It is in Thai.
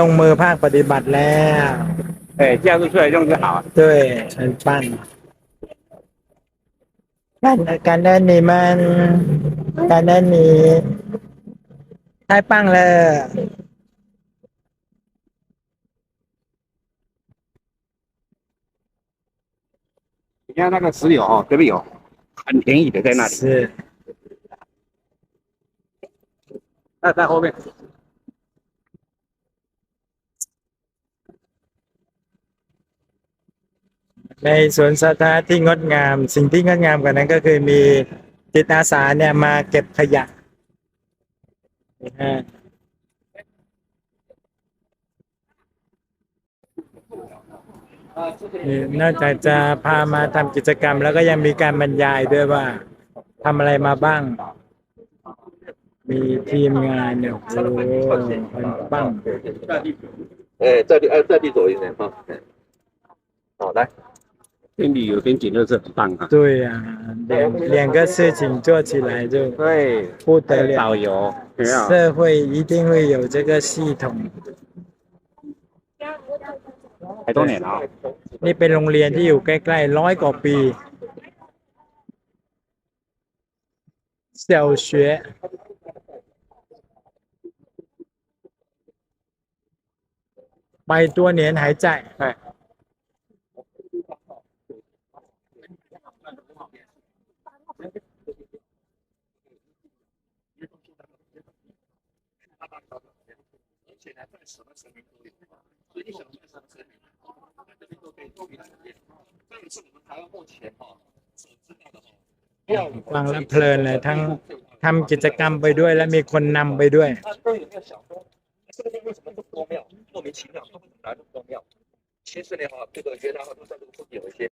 ลงมือภาคปฏิบัติแล้ว 哎，这样子出来用就好啊。ด้วย很棒การการเดินนี่มันการเดินนี่太棒了你看那个石榴哦，隔壁有很便宜的在那里，是那在后面。 ในสวนสาธารณะที่งดงาม สิ่งที่งดงามกว่านั้นก็คือมีจิตอาสาเนี่ยมาเก็บขยะนอกจากจะพามาทำกิจกรรม แล้วก็ยังมีการบรรยายด้วยว่าทำอะไรมาบ้าง มีทีมงานเนี่ยโอ้มันบ้างเออเจ้าที่เจ้าที่สวยเนี่ยครับอ๋อได้ 边旅游边景乐是很棒啊。对呀、两两个事情做起来就对，不得了。导游，有没有？社会一定会有这个系统。百多年了啊、 นี่เป็นโรงเรียนที่อยู่ใกล้ๆร้อยกว่าปี小学百多年还在。哎ฟังแล้วเพลิ นเลยทั้งทำกิจกรรมไปด้วย และมีคนนำไปด้วย 它都有没有想说，这个地方为什么这么多庙，莫名其妙，它为什么来那么多庙？其实呢，哈，这个原来哈都在这个附近有一些